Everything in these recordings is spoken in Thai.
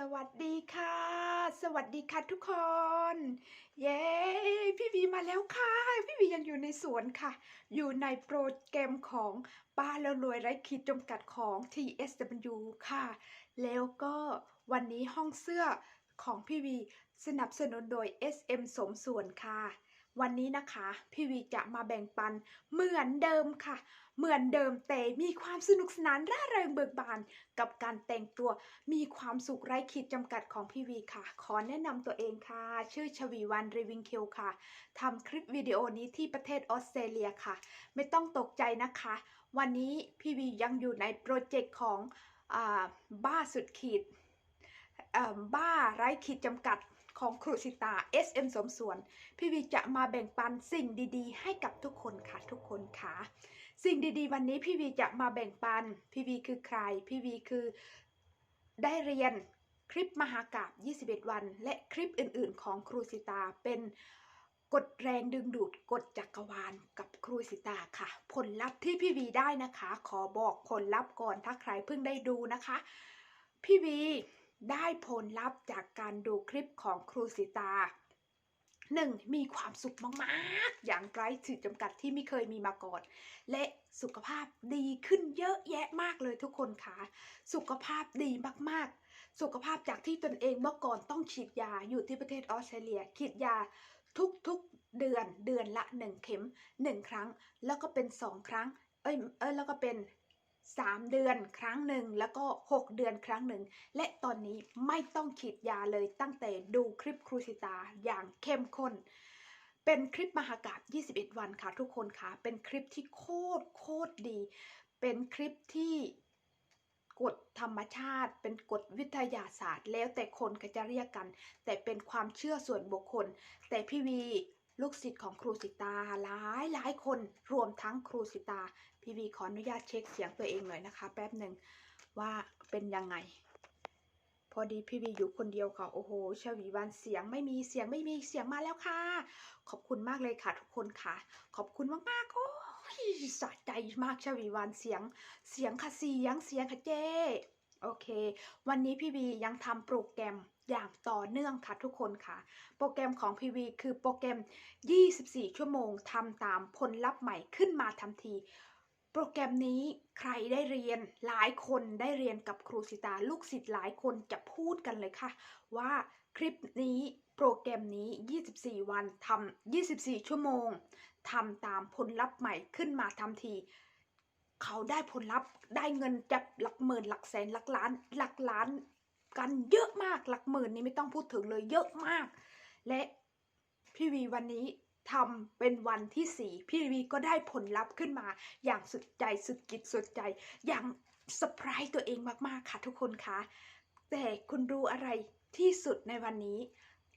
สวัสดีค่ะ สวัสดีค่ะทุกคน เย้ พี่วีมาแล้วค่ะ พี่วียังอยู่ในสวนค่ะ อยู่ในโปรแกรมของป้าแล้วรวยไร้ขีดจำกัดของ TSW ค่ะ แล้วก็วันนี้ห้องเสื้อของพี่วีสนับสนุนโดย SM สมส่วนค่ะ วันนี้นะคะ พี่วีจะมาแบ่งปันเหมือนเดิมค่ะ เหมือนเดิมแต่มีความสนุกสนานร่าเริงเบิกบาน กับการแต่งตัวมีความสุขไร้ขีดจำกัดของพี่วีค่ะ ขอแนะนำตัวเองค่ะ ชื่อชวีวันรีวิงคิวค่ะทำคลิปวิดีโอนี้ที่ประเทศออสเตรเลียค่ะ ไม่ต้องตกใจนะคะ วันนี้พี่วียังอยู่ในโปรเจกต์ของอบ้าสุดขีดบ้าไร้ขีดจำกัดของครูสิตา SM สมส่วน พี่วีจะมาแบ่งปันสิ่งดีๆ ให้กับทุกคนค่ะ ทุกคนค่ะ สิ่งดีๆ วันนี้พี่วีจะมาแบ่งปัน พี่วีคือใคร พี่วีคือได้เรียนคลิปมหากาบ21 วัน และคลิปอื่นๆ ของครูสิตาเป็นกดแรงดึงดูดกดจักรวาลกับครูสิตาค่ะ ผลลัพธ์ที่พี่วีได้นะคะ ขอบอกผลลัพธ์ก่อนถ้าใครเพิ่งได้ดูนะคะ พี่วีได้ผลลัพธ์จากการดูคลิปของครูสิตา หนึ่งมีความสุขมากๆ อย่างไร้ขีดจำกัดที่ไม่เคยมีมาก่อน และสุขภาพดีขึ้นเยอะแยะมากเลยทุกคนค่ะ สุขภาพดีมากๆ สุขภาพจากที่ตนเองเมื่อก่อนต้องฉีดยาอยู่ที่ประเทศออสเตรเลียฉีดยาทุกๆเดือนเดือนละหนึ่งเข็มหนึ่งครั้ง แล้วก็เป็นสองครั้ง เอ้ยเอ้ยแล้วก็เป็น สามเดือนครั้งหนึ่งแล้วก็หกเดือนครั้งหนึ่ง และตอนนี้ไม่ต้องฉีดยาเลยตั้งแต่ดูคลิปครูสิตาอย่างเข้มข้น เป็นคลิปมหากาบ21 วันค่ะทุกคนค่ะ เป็นคลิปที่โคตรโคตรดี เป็นคลิปที่กฎธรรมชาติ เป็นกฎวิทยาศาสตร์ แล้วแต่คนก็จะเรียกกัน แต่เป็นความเชื่อส่วนบุคคล แต่พี่วี ลูกศิษย์ของครูสิตาหลายหลายคนรวมทั้งครูสิตา พี่วีขออนุญาตเช็คเสียงตัวเองหน่อยนะคะ แป๊บหนึ่งว่าเป็นยังไง พอดีพี่วีอยู่คนเดียวค่ะโอ้โหชวีวันเสียงไม่มีเสียงไม่มีเสียงมาแล้วค่ะ ขอบคุณมากเลยค่ะทุกคนค่ะ ขอบคุณมากๆโอ้ยสะใจมากชวีวันเสียง เสียงค่ะเสียงเสียงค่ะเจ้โอเค วันนี้พี่วียังทำโปรแกรม อย่างต่อเนื่องค่ะทุกคนค่ะ โปรแกรมของพีวีคือโปรแกรม 24 ชั่วโมงทำตามผลลัพธ์ใหม่ขึ้นมาทันที โปรแกรมนี้ใครได้เรียนหลายคนได้เรียนกับครูสิตาลูกศิษย์หลายคนจะพูดกันเลยค่ะ ว่าคลิปนี้โปรแกรมนี้ 24 วันทำ24 ชั่วโมงทำตามผลลัพธ์ใหม่ขึ้นมาทันทีเขาได้ผลลัพธ์ได้เงินจับหลักหมื่นหลักแสนหลักล้านหลักล้าน กันเยอะมากหลักหมื่นนี่ไม่ต้องพูดถึงเลยเยอะมาก และพี่วีวันนี้ทำเป็นวันที่สี่พี่วีก็ได้ผลลัพธ์ขึ้นมาอย่างสุดใจสุดจิตสุดใจ อย่างเซอร์ไพรส์ตัวเองมากๆค่ะทุกคนคะแต่คุณรู้อะไรที่สุดในวันนี้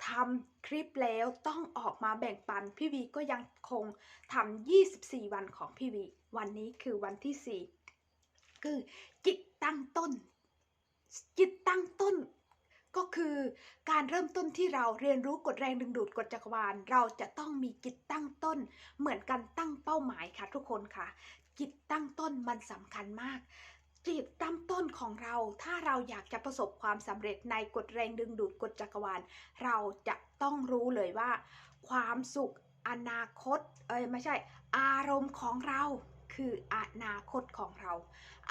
ทำคลิปแล้วต้องออกมาแบ่งปัน พี่วีก็ยังคงทำ24 วันของพี่วี วันนี้คือวันที่ 4 คือจิตตั้งต้น จิตตั้งต้น ก็คือการเริ่มต้นที่เราเรียนรู้กฎแรงดึงดูดกฎจักรวาล เราจะต้องมีจิตตั้งต้น เหมือนกันตั้งเป้าหมายค่ะทุกคนค่ะ จิตตั้งต้นมันสำคัญมากจิตตั้งต้นของเรา ถ้าเราอยากจะประสบความสำเร็จในกฎแรงดึงดูดกฎจักรวาล เราจะต้องรู้เลยว่า ความสุขอนาคต เอ้ยไม่ใช่ อารมณ์ของเรา คืออนาคตของเรา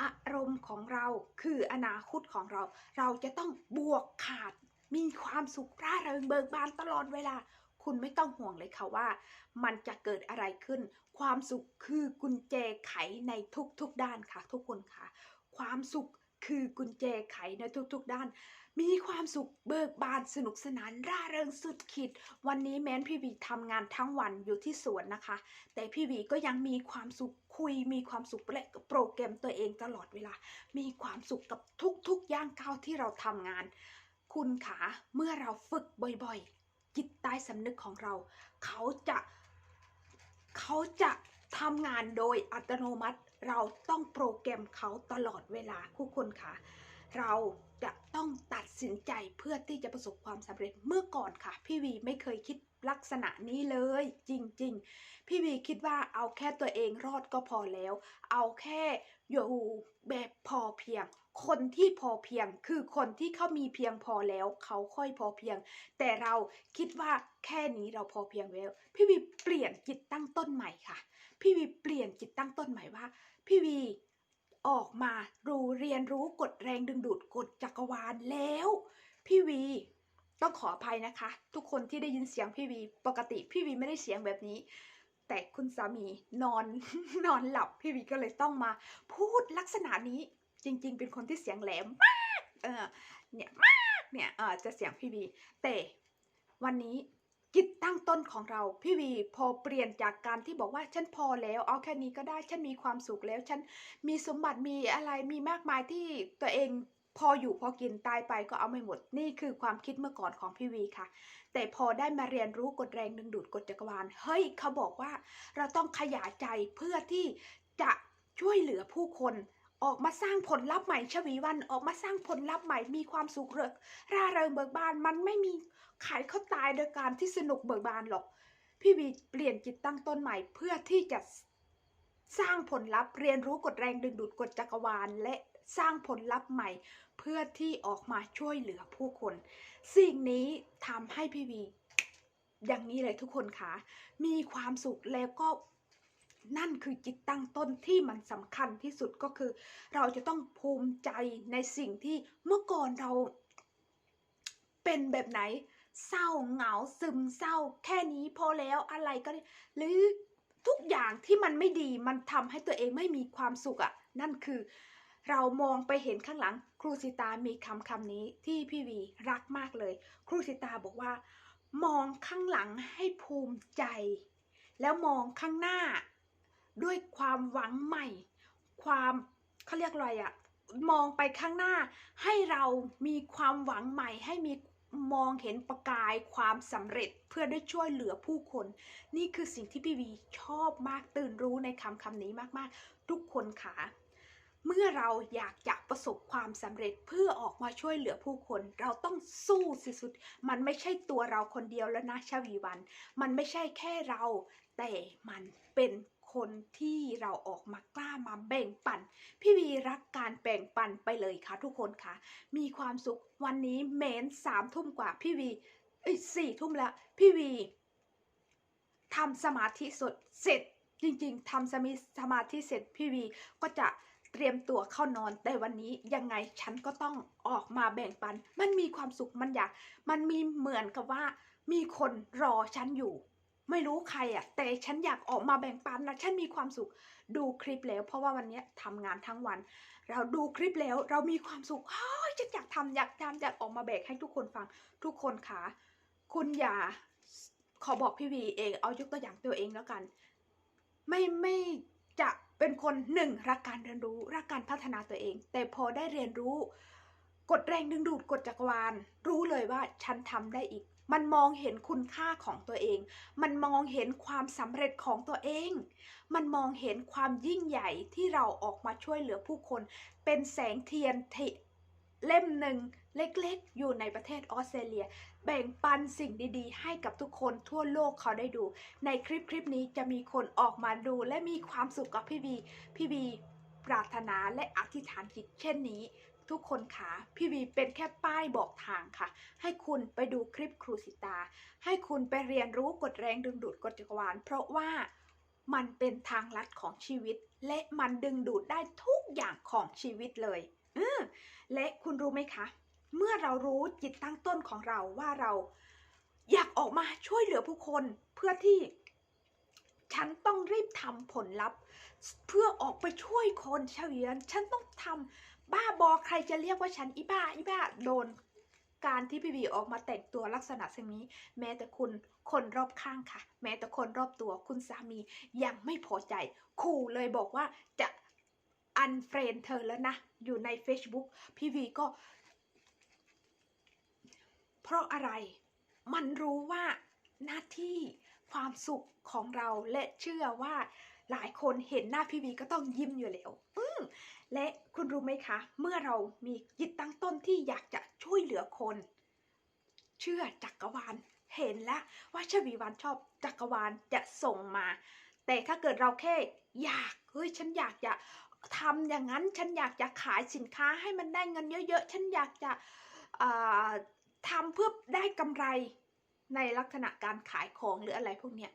อารมณ์ของเราคืออนาคตของเรา เราจะต้องบวกขาด มีความสุขร่าเริงเบิกบานตลอดเวลา คุณไม่ต้องห่วงเลยค่ะว่า มันจะเกิดอะไรขึ้น ความสุขคือกุญแจไขในทุกๆด้านค่ะ ทุกคนค่ะ ความสุข คือกุญแจไขในทุกๆด้าน มีความสุขเบิกบานสนุกสนานร่าเริงสุดขีด วันนี้แม้นพี่วีทำงานทั้งวันอยู่ที่สวนนะคะ แต่พี่วีก็ยังมีความสุขคุย มีความสุขและโปรแกรมตัวเองตลอดเวลา มีความสุขกับทุกๆย่างก้าวที่เราทำงาน คุณขาเมื่อเราฝึกบ่อยๆ จิตใต้สำนึกของเรา เขาจะ เขาจะทำงานโดยอัตโนมัติ เราต้องโปรแกรมเขาตลอดเวลาคู่คนค่ะ เราจะต้องตัดสินใจเพื่อที่จะประสบความสำเร็จเมื่อก่อนค่ะ พี่วีไม่เคยคิด ลักษณะนี้เลยจริงๆ พี่วีคิดว่าเอาแค่ตัวเองรอดก็พอแล้ว เอาแค่อยู่แบบพอเพียง คนที่พอเพียงคือคนที่เขามีเพียงพอแล้ว เขาค่อยพอเพียง แต่เราคิดว่าแค่นี้เราพอเพียงแล้ว พี่วีเปลี่ยนจิตตั้งต้นใหม่ค่ะ พี่วีเปลี่ยนจิตตั้งต้นใหม่ว่า พี่วีออกมารู้เรียนรู้กฎแรงดึงดูดกฎจักรวาลแล้ว พี่วี ต้องขออภัยนะคะ ทุกคนที่ได้ยินเสียงพี่วี ปกติพี่วีไม่ได้เสียงแบบนี้ แต่คุณสามีนอนนอนหลับพี่วีก็เลยต้องมา พูดลักษณะนี้จริง ๆ เป็นคนที่เสียงแหลมมากเออเนี่ยมากเนี่ยเออจะเสียงพี่วีแต่วันนี้จิตตั้งต้นของเราพี่วีพอเปลี่ยนจากการที่บอกว่าฉันพอแล้วเอาแค่นี้ก็ได้ฉันมีความสุขแล้วฉันมีสมบัติมีอะไรมีมากมายที่ตัวเอง พออยู่พอกินตายไปก็เอาไม่หมดนี่คือความคิดเมื่อก่อนของพี่วีค่ะ แต่พอได้มาเรียนรู้กฎแรงดึงดูดกฎจักรวาลเฮ้ยเขาบอกว่า เราต้องขยายใจเพื่อที่จะช่วยเหลือผู้คนออกมาสร้างผลลัพธ์ใหม่ชวีวันออกมาสร้างผลลัพธ์ใหม่มีความสุขเริกร่าเริงเบิกบานมันไม่มีขายเขาตายโดยการที่สนุกเบิกบานหรอก พี่วีเปลี่ยนจิตตั้งต้นใหม่เพื่อที่จะสร้างผลลัพธ์เรียนรู้กฎแรงดึงดูดกฎจักรวาล และ สร้างผลลัพธ์ใหม่ เพื่อที่ออกมาช่วยเหลือผู้คน สิ่งนี้ทำให้พี่วีอย่างนี้เลยทุกคนคะมีความสุขแล้วก็นั่นคือจิตตั้งต้นที่มันสำคัญที่สุดก็คือ เราจะต้องภูมิใจในสิ่งที่เมื่อก่อนเราเป็นแบบไหน เศร้าเหงาซึมเศร้า แค่นี้พอแล้วอะไรก็ได้หรือทุกอย่างที่มันไม่ดีมันทำให้ตัวเองไม่มีความสุขอะ่ะ นั่นคือ เรามองไปเห็นข้างหลัง ครูสิตามีคำคำนี้ที่พี่วีรักมากเลย ครูสิตาบอกว่า มองข้างหลังให้ภูมิใจ แล้วมองข้างหน้า ด้วยความหวังใหม่ ความเขาเรียกอะไรอะมองไปข้างหน้า ให้เรามีความหวังใหม่ ให้มีมองเห็นประกายความสำเร็จเพื่อได้ช่วยเหลือผู้คน นี่คือสิ่งที่พี่วีชอบมากตื่นรู้ในคำคำนี้มากๆ ทุกคนค่ะ เมื่อเราอยากจะประสบความสำเร็จเพื่อออกมาช่วยเหลือผู้คน เราต้องสู้สิสุด มันไม่ใช่ตัวเราคนเดียวแล้วนะชวีวัน มันไม่ใช่แค่เรา แต่มันเป็นคนที่เราออกมากล้ามาแบ่งปัน พี่วีรักการแบ่งปันไปเลยค่ะทุกคนค่ะ มีความสุขวันนี้เมนสามทุ่มกว่าพี่วีเอ้สี่ทุ่มแล้ว พี่วีทำสมาธิสดเสร็จจริงๆทำสมิสมาธิเสร็จพี่วีก็จะ เตรียมตัวเข้านอนแต่วันนี้ยังไงฉันก็ต้องออกมาแบ่งปัน มันมีความสุขมันอยาก มันมีเหมือนกับว่า มีคนรอฉันอยู่ ไม่รู้ใครอะ แต่ฉันอยากออกมาแบ่งปันนะฉันมีความสุข ดูคลิปแล้ว เพราะว่าวันนี้ทำงานทั้งวัน เราดูคลิปแล้วเรามีความสุขเฮ้ยฉันอยากทำอยากทำอยากออกมาแบกให้ทุกคนฟัง ทุกคนค่ะคุณอย่าขอบอกพี่วีเองเอายกตัวอย่างตัวเองแล้วกัน ไม่ไม่จะ เป็นคนหนึ่งรักการเรียนรู้รักการพัฒนาตัวเอง แต่พอได้เรียนรู้กฎแรงดึงดูดกฎจักรวาล รู้เลยว่าฉันทำได้อีก มันมองเห็นคุณค่าของตัวเอง มันมองเห็นความสำเร็จของตัวเอง มันมองเห็นความยิ่งใหญ่ที่เราออกมาช่วยเหลือผู้คน เป็นแสงเทียนเทเล่มหนึ่งเล็กๆ อยู่ในประเทศออสเตรเลีย แบ่งปันสิ่งดีๆ ให้กับทุกคนทั่วโลกเขาได้ดู ในคลิปคลิปนี้จะมีคนออกมาดู และมีความสุขกับพี่วีพี่วีปรารถนาและอธิษฐานจิตเช่นนี้ ทุกคนค่ะพี่วีเป็นแค่ป้ายบอกทางค่ะ ให้คุณไปดูคลิปครูสิตา ให้คุณไปเรียนรู้กฎแรงดึงดูดกฎจักรวาล เพราะว่ามันเป็นทางลัดของชีวิต และมันดึงดูดได้ทุกอย่างของชีวิตเลยอและคุณรู้ไหมคะ เมื่อเรารู้จิตตั้งต้นของเราว่าเราอยากออกมาช่วยเหลือผู้คนเพื่อที่ฉันต้องรีบทำผลลัพธ์เพื่อออกไปช่วยคนเฉวียนฉันต้องทำบ้าบอใครจะเรียกว่าฉันอีบ้าอีบ้าโดน การที่พี่วีออกมาแต่งตัวลักษณะเช่นนี้ แม้แต่คุณคนรอบข้างค่ะ แม้แต่คนรอบตัวคุณสามียังไม่พอใจขู่เลยบอกว่าจะอันเฟรนเธอแล้วนะ อยู่ใน Facebook พี่วีก็ เพราะอะไร มันรู้ว่าหน้าที่ความสุขของเราและเชื่อว่าหลายคนเห็นหน้าพี่วีก็ต้องยิ้มอยู่แล้ว อืมและคุณรู้ไหมคะ เมื่อเรามีจิตตั้งต้นที่อยากจะช่วยเหลือคน เชื่อจักรวาลเห็นแล้วว่าชวีวันชอบจักรวาลจะส่งมา แต่ถ้าเกิดเราแค่อยากเฮ้ยฉันอยากจะทำอย่างนั้นฉันอยากจะขายสินค้าให้มันได้เงินเยอะๆ ฉันอยากจะอ่า ทำเพื่อได้กำไรในลักษณะการขายของหรืออะไรพวกเนี้ย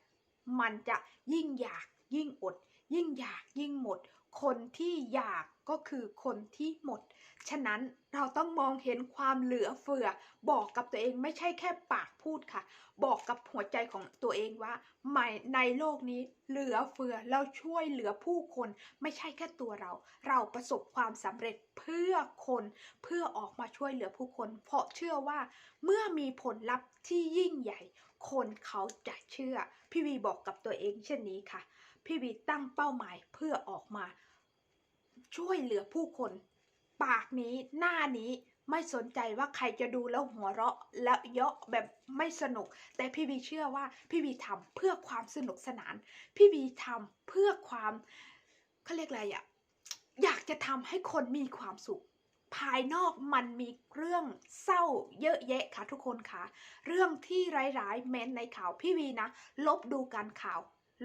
มันจะยิ่งอยากยิ่งอด ยิ่งอยากยิ่งหมด คนที่อยาก ก็คือคนที่หมด ฉะนั้นเราต้องมองเห็นความเหลือเฟือ บอกกับตัวเองไม่ใช่แค่ปากพูดค่ะ บอกกับหัวใจของตัวเองว่าไม่ในโลกนี้เหลือเฟือเราช่วยเหลือผู้คน ไม่ใช่แค่ตัวเรา เราประสบความสำเร็จเพื่อคน เพื่อออกมาช่วยเหลือผู้คน เพราะเชื่อว่าเมื่อมีผลลัพธ์ที่ยิ่งใหญ่ คนเขาจะเชื่อ พี่วีบอกกับตัวเองเช่นนี้ค่ะพี่วีตั้งเป้าหมายเพื่อออกมา ช่วยเหลือผู้คน ปากนี้หน้านี้ไม่สนใจว่าใครจะดูแล้วหัวเราะ และเยาะแบบไม่สนุก แต่พี่วีเชื่อว่าพี่วีทำเพื่อความสนุกสนาน พี่วีทำเพื่อความเขาเรียกอะไรอะอยากจะทำให้คนมีความสุข ภายนอกมันมีเรื่องเศร้าเยอะแยะค่ะทุกคนค่ะ เรื่องที่ร้ายๆเม้นในข่าวพี่วีนะ ลบดูการข่าว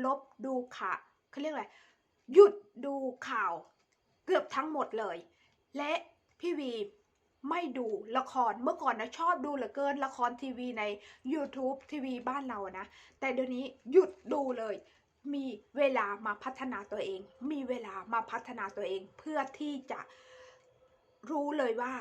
ลบดูข่าวเขาเรียกอะไรหยุดดูข่าว เกือบทั้งหมดเลย และพี่วีไม่ดูละครเมื่อก่อนนะชอบดูเหลือเกินละครทีวีใน YouTube ทีวีบ้านเรานะ แต่เดี๋ยวนี้หยุดดูเลย มีเวลามาพัฒนาตัวเอง มีเวลามาพัฒนาตัวเอง เพื่อที่จะรู้เลยว่า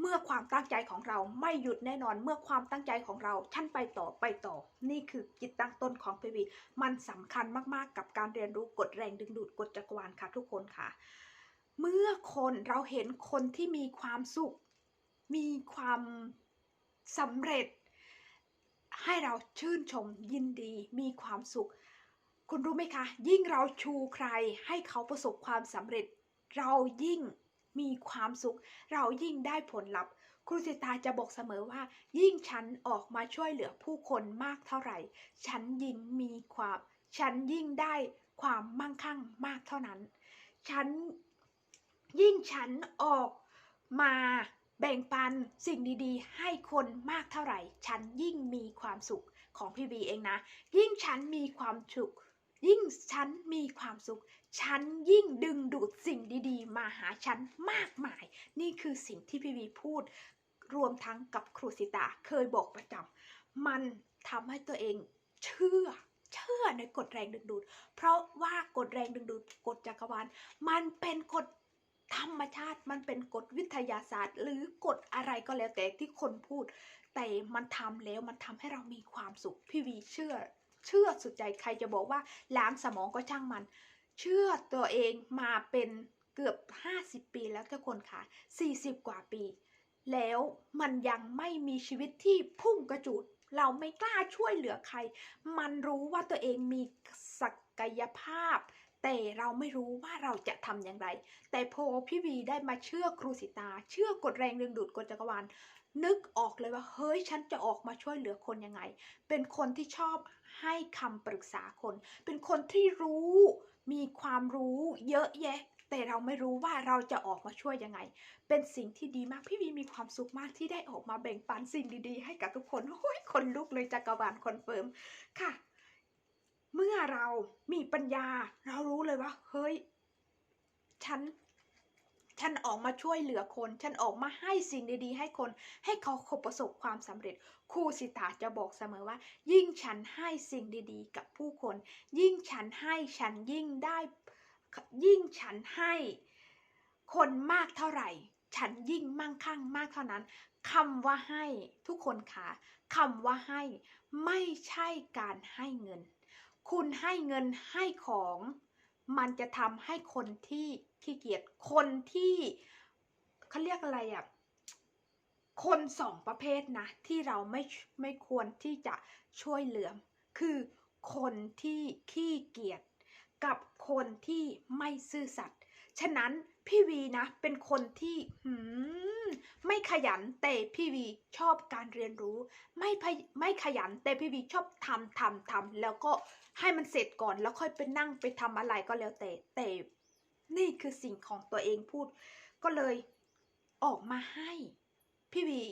เมื่อความตั้งใจของเราไม่หยุดแน่นอนเมื่อความตั้งใจของเราฉันไปต่อไปต่อ นี่คือจิตตั้งต้นของพีวีมันสำคัญมากๆ กับการเรียนรู้กฎแรงดึงดูดกฎจักรวาลค่ะทุกคนค่ะ เมื่อคนเราเห็นคนที่มีความสุข มีความสำเร็จ ให้เราชื่นชมยินดี มีความสุข คุณรู้ไหมคะ ยิ่งเราชูใครให้เขาประสบความสำเร็จ เรายิ่งมีความสุข เรายิ่งได้ผลลัพธ์ครูสิตาจะบอกเสมอว่า ยิ่งฉันออกมาช่วยเหลือผู้คนมากเท่าไหร่ ฉันยิ่งมีความ ฉันยิ่งได้ความมั่งคั่งมากเท่านั้น ฉัน ยิ่งฉันออกมาแบ่งปันสิ่งดีๆ ให้คนมากเท่าไหร่ ฉันยิ่งมีความสุขของพี่บีเองนะ ยิ่งฉันมีความสุข ยิ่งฉันมีความสุข ฉันยิ่งดึงดูดสิ่งดีๆ มาหาฉันมากมาย นี่คือสิ่งที่พี่บีพูด รวมทั้งกับครูสิตาเคยบอกประจำมันทำให้ตัวเองเชื่อเชื่อในกฎแรงดึงดูด เพราะว่ากฎแรงดึงดูดกฎจักรวาลมันเป็นกฎ ธรรมชาติมันเป็นกฎวิทยาศาสตร์ หรือกฎอะไรก็แล้วแต่ที่คนพูด แต่มันทำแล้วมันทำให้เรามีความสุขพี่วีเชื่อ เชื่อสุดใจใครจะบอกว่าล้างสมองก็ช่างมัน เชื่อตัวเองมาเป็นเกือบ 50 ปีแล้วทุกคนค่ะ 40 กว่าปี แล้วมันยังไม่มีชีวิตที่พุ่งกระจูดเราไม่กล้าช่วยเหลือใคร มันรู้ว่าตัวเองมีศักยภาพ แต่เราไม่รู้ว่าเราจะทำอย่างไร แต่พอพี่วีได้มาเชื่อครูสิตา เชื่อกฎแรงดึงดูดกฎจักรวาลนึกออกเลยว่าเฮ้ยฉันจะออกมาช่วยเหลือคนยังไง เป็นคนที่ชอบให้คำปรึกษาคน เป็นคนที่รู้ มีความรู้เยอะแยะ แต่เราไม่รู้ว่าเราจะออกมาช่วยยังไง เป็นสิ่งที่ดีมากพี่วีมีความสุขมากที่ได้ออกมาแบ่งปันสิ่งดีๆ ให้กับทุกคนโอ้ยคนลุกเลยจักรวาลคอนเฟิร์มค่ะ เมื่อเรามีปัญญา เรารู้เลยว่า เฮ้ย ฉัน ฉันออกมาช่วยเหลือคน ฉันออกมาให้สิ่งดีๆ ให้คน ให้เขาประสบความสำเร็จ ครูสิตาจะบอกเสมอว่า ยิ่งฉันให้สิ่งดีๆ กับผู้คน ยิ่งฉันให้ฉันยิ่งได้ ยิ่งฉันให้คนมากเท่าไหร่ ฉันยิ่งมั่งคั่งมากเท่านั้นคำว่าให้ทุกคนคะคำว่าให้ไม่ใช่การให้เงิน คุณให้เงินให้ของ มันจะทำให้คนที่ขี้เกียจคนที่เขาเรียกอะไรอะ่ะคนสองประเภทนะ ที่เราไม่ไม่ควรที่จะช่วยเหลือคือคนที่ขี้เกียจกับคนที่ไม่ซื่อสัตย์ฉะนั้นพี่วีนะเป็นคนที่หืมไม่ขยันแต่พี่วีชอบการเรียนรู้ ไม่ไม่ขยันแต่พี่วีชอบทำทำทำแล้วก็ ให้มันเสร็จก่อนแล้วค่อยไปนั่งไปทำอะไรก็แล้วแต่แต่นี่คือสิ่งของตัวเองพูด ก็เลยออกมาให้ พี่วี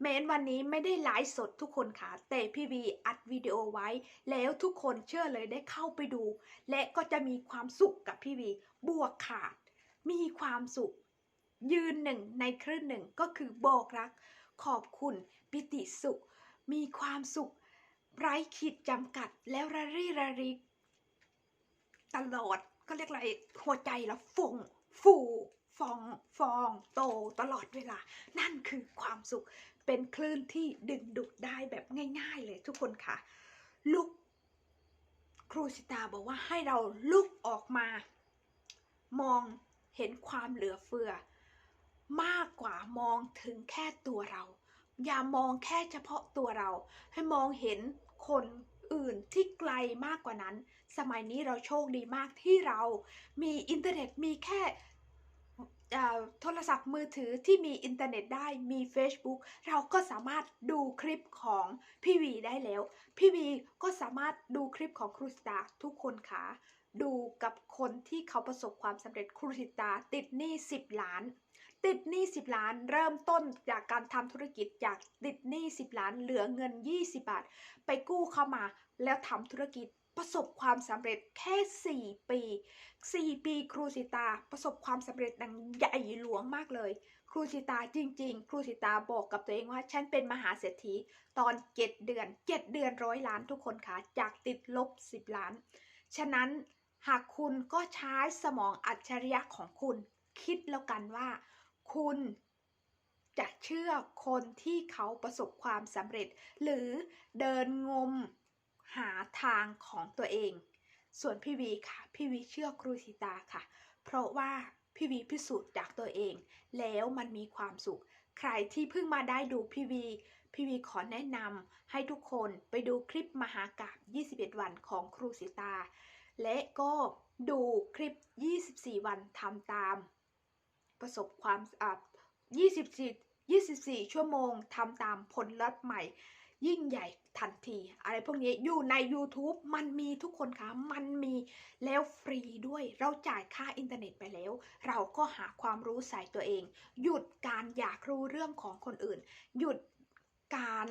แม้นวันนี้ไม่ได้ไลฟ์สดทุกคนค่ะ แต่พี่วีอัดวิดีโอไว้ แล้วทุกคนเชื่อเลยได้เข้าไปดู และก็จะมีความสุขกับพี่วี บวกขาด มีความสุข ยืนหนึ่งในคลื่นหนึ่งก็คือบอกรัก ขอบคุณ ปิติสุข มีความสุข ไร้ขีดจำกัดแล้วระรี่ระริก ตลอดก็เรียกอะไรหัวใจเราฟงฟูฟองฟองโตตลอดเวลา นั่นคือความสุขเป็นคลื่นที่ดึงดูดได้แบบง่าย ๆ เลยทุกคนค่ะ ลุกครูสิตาบอกว่าให้เราลุกออกมา มองเห็นความเหลือเฟือ มากกว่ามองถึงแค่ตัวเรา อย่ามองแค่เฉพาะตัวเรา ให้มองเห็น คนอื่นที่ไกลมากกว่านั้น สมัยนี้เราโชคดีมากที่เรามีอินเทอร์เน็ตมีแค่โทรศัพท์มือถือที่มีอินเทอร์เน็ตได้มี Facebook เราก็สามารถดูคลิปของพี่วีได้แล้ว พี่วีก็สามารถดูคลิปของครูสตาทุกคนค่ะ ดูกับคนที่เขาประสบความสำเร็จครูสิตาติดหนี้ 10 ล้าน ติดหนี้ 10 ล้าน เริ่มต้นจากการทำธุรกิจจากติดหนี้ 10 ล้าน เหลือเงิน 20 บาท ไปกู้เข้ามาแล้วทำธุรกิจประสบความสำเร็จแค่ 4 ปี 4 ปีครูสิตาประสบความสำเร็จดังใหญ่หลวงมากเลย ครูสิตาจริง ๆ ครูสิตาบอกกับตัวเองว่า ฉันเป็นมหาเศรษฐีตอน 7 เดือน 7 เดือนร้อยล้านทุกคนค่ะจากติดลบ 10 ล้าน ฉะนั้น หากคุณก็ใช้สมองอัจฉริยะของคุณคิดแล้วกันว่า คุณจะเชื่อคนที่เขาประสบความสำเร็จ หรือเดินงมหาทางของตัวเอง ส่วนพี่วีค่ะ พี่วีเชื่อครูสิตาค่ะ เพราะว่าพี่วีพิสูจน์จากตัวเอง แล้วมันมีความสุข ใครที่เพิ่งมาได้ดูพี่วี พี่วีขอแนะนำให้ทุกคนไปดูคลิปมหากาบ 21 วันของครูสิตา และก็ดูคลิป 24 วันทำตาม ประสบความอ่า24 24 ชั่วโมงทำตามผลลัพธ์ใหม่ ยิ่งใหญ่ทันที อะไรพวกนี้อยู่ใน YouTube มันมีทุกคนคะมันมีแล้วฟรีด้วย เราจ่ายค่าอินเทอร์เน็ตไปแล้ว เราก็หาความรู้ใส่ตัวเอง หยุดการอยากรู้เรื่องของคนอื่น หยุดการ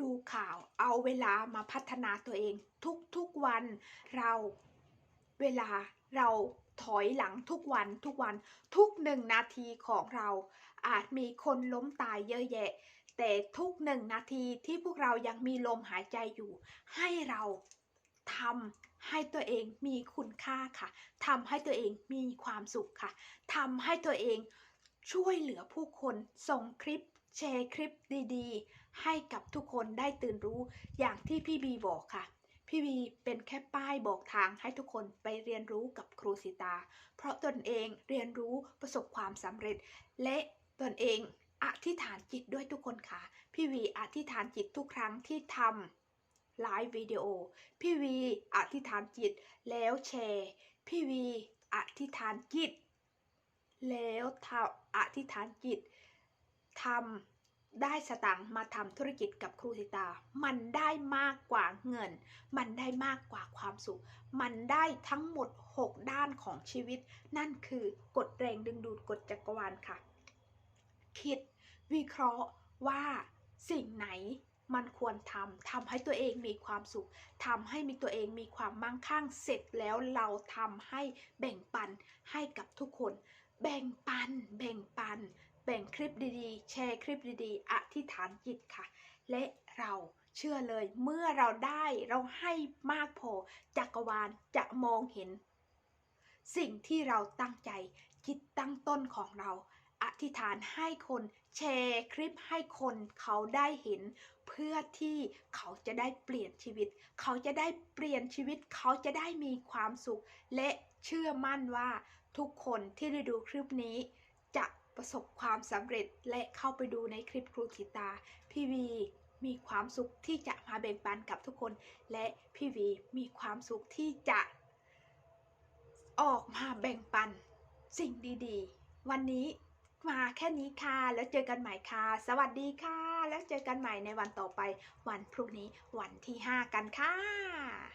ดูข่าว เอาเวลามาพัฒนาตัวเอง ทุกๆวันเราเวลาเราถอยหลังทุกวันทุกวันทุกหนึ่งนาทีของเรา อาจมีคนล้มตายเยอะแยะ แต่ทุกหนึ่งนาทีที่พวกเรายังมีลมหายใจอยู่ ให้เราทำให้ตัวเองมีคุณค่าค่ะทำให้ตัวเองมีความสุขค่ะทำให้ตัวเองช่วยเหลือผู้คนส่งคลิป แชร์คลิปดีๆ ให้กับทุกคนได้ตื่นรู้อย่างที่พี่บีบอกค่ะ พี่บีเป็นแค่ป้ายบอกทางให้ทุกคนไปเรียนรู้กับครูสิตา เพราะตนเองเรียนรู้ประสบความสำเร็จ และตนเองอธิษฐานจิตด้วยทุกคนค่ะ พี่วีอธิษฐานจิตทุกครั้งที่ทำไลฟ์วิดีโอ พี่วีอธิษฐานจิตแล้วแชร์ พี่วีอธิษฐานจิต แล้วทำอธิษฐานจิต ทำได้สตังค์มาทำธุรกิจกับครูสิตา มันได้มากกว่าเงิน มันได้มากกว่าความสุข มันได้ทั้งหมด 6 ด้านของชีวิต นั่นคือกฎแรงดึงดูดกฎจักรวาลค่ะ คิดวิเคราะห์ว่าสิ่งไหนมันควรทำ ทำให้ตัวเองมีความสุข ทำให้มีตัวเองมีความมั่งคั่ง เสร็จแล้วเราทำให้แบ่งปันให้กับทุกคน แบ่งปัน แบ่งปัน แบ่งคลิปดีๆ แชร์คลิปดีๆ อธิษฐานจิตค่ะ และเราเชื่อเลยเมื่อเราได้เราให้มากพอจักรวาลจะมองเห็น สิ่งที่เราตั้งใจคิดตั้งต้นของเรา อธิษฐานให้คนแชร์คลิปให้คนเขาได้เห็น เพื่อที่เขาจะได้เปลี่ยนชีวิต เขาจะได้เปลี่ยนชีวิต เขาจะได้มีความสุข และเชื่อมั่นว่าทุกคนที่ได้ดูคลิปนี้ จะ ประสบความสำเร็จและเข้าไปดูในคลิปครูธิตา พี่วีมีความสุขที่จะมาแบ่งปันกับทุกคน และพี่วีมีความสุขที่จะ ออกมาแบ่งปันสิ่งดีๆ วันนี้มาแค่นี้ค่ะ แล้วเจอกันใหม่ค่ะ สวัสดีค่ะ แล้วเจอกันใหม่ในวันต่อไป วันพรุ่งนี้วันที่ 5 กันค่ะ